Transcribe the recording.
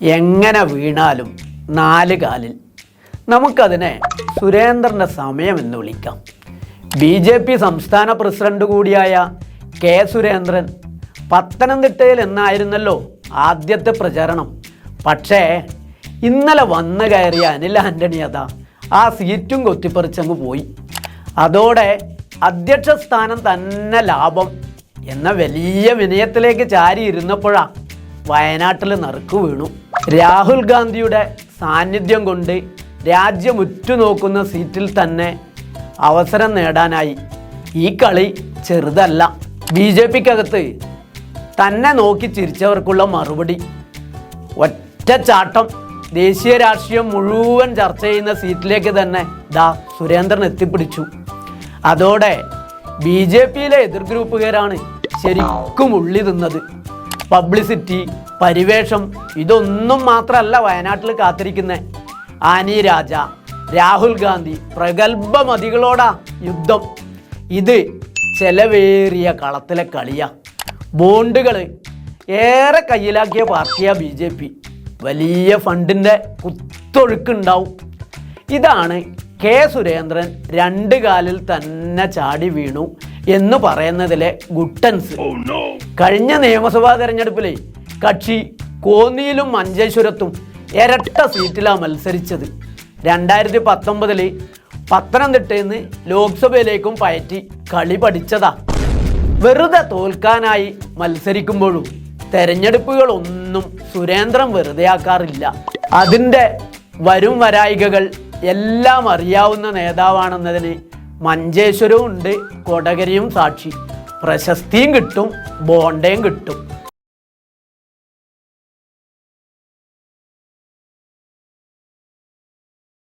എങ്ങനെ വീണാലും നാല് കാലിൽ. നമുക്കതിനെ സുരേന്ദ്രന്റെ സമയം എന്ന് വിളിക്കാം. ബി ജെ പി സംസ്ഥാന പ്രസിഡന്റ് കൂടിയായ കെ സുരേന്ദ്രൻ പത്തനംതിട്ടയിൽ എന്നായിരുന്നല്ലോ ആദ്യത്തെ പ്രചരണം. പക്ഷേ ഇന്നലെ വന്നു കയറിയ അനിൽ ആന്റണി അതാ ആ സീറ്റും കൊത്തിപ്പറിച്ചങ്ങ് പോയി. അതോടെ അധ്യക്ഷ സ്ഥാനം തന്നെ ലാഭം എന്ന വലിയ വിനയത്തിലേക്ക് ചാരി ഇരുന്നപ്പോഴാണ് വയനാട്ടിൽ നറുക്ക് വീണു. രാഹുൽ ഗാന്ധിയുടെ സാന്നിധ്യം കൊണ്ട് രാജ്യം ഉറ്റുനോക്കുന്ന സീറ്റിൽ തന്നെ അവസരം നേടാനായി ഈ കളി ചെറുതല്ല. ബി ജെ പിക്കകത്ത് തന്നെ നോക്കി ചിരിച്ചവർക്കുള്ള മറുപടി. ഒറ്റച്ചാട്ടം ദേശീയ രാഷ്ട്രീയം മുഴുവൻ ചർച്ച ചെയ്യുന്ന സീറ്റിലേക്ക് തന്നെ ദാ സുരേന്ദ്രൻ എത്തിപ്പിടിച്ചു. അതോടെ ബി ജെ പിയിലെ എതിർ ഗ്രൂപ്പുകാരാണ് ശരിക്കും ഉള്ളി തിന്നത്. പബ്ലിസിറ്റി പരിവേഷം ഇതൊന്നും മാത്രമല്ല വയനാട്ടിൽ കാത്തിരിക്കുന്നത് ആനി രാജ രാഹുൽ ഗാന്ധി പ്രഗത്ഭമതികളോടാ യുദ്ധം. ഇത് ചെലവേറിയ കളത്തിലെ കളിയാ. ബോണ്ടുകൾ ഏറെ കയ്യിലാക്കിയ പാർട്ടിയാ ബി ജെ പി. വലിയ ഫണ്ടിന്റെ കുത്തൊഴുക്കുണ്ടാവും. ഇതാണ് കെ സുരേന്ദ്രൻ രണ്ട് കാലിൽ തന്നെ ചാടി വീണു. എന്ന് പറയുന്നതിലെ ഗുട്ടൻസ്. കഴിഞ്ഞ നിയമസഭാ തെരഞ്ഞെടുപ്പിലെ കക്ഷി കോന്നിയിലും മഞ്ചേശ്വരത്തും ഇരട്ട സീറ്റിലാണ് മത്സരിച്ചത്. രണ്ടായിരത്തി പത്തൊമ്പതിൽ പത്തനംതിട്ടയിൽ നിന്ന് ലോക്സഭയിലേക്കും പയറ്റി കളി പഠിച്ചതാ. വെറുതെ തോൽക്കാനായി മത്സരിക്കുമ്പോഴും തെരഞ്ഞെടുപ്പുകളൊന്നും സുരേന്ദ്രൻ വെറുതെയാക്കാറില്ല അതിന്റെ വരും വരായികകൾ എല്ലാം അറിയാവുന്ന നേതാവാണെന്നതിന് മഞ്ചേശ്വരവും ഉണ്ട് കൊടകരയും സാക്ഷി. പ്രശസ്തിയും കിട്ടും ബോണ്ടയും കിട്ടും.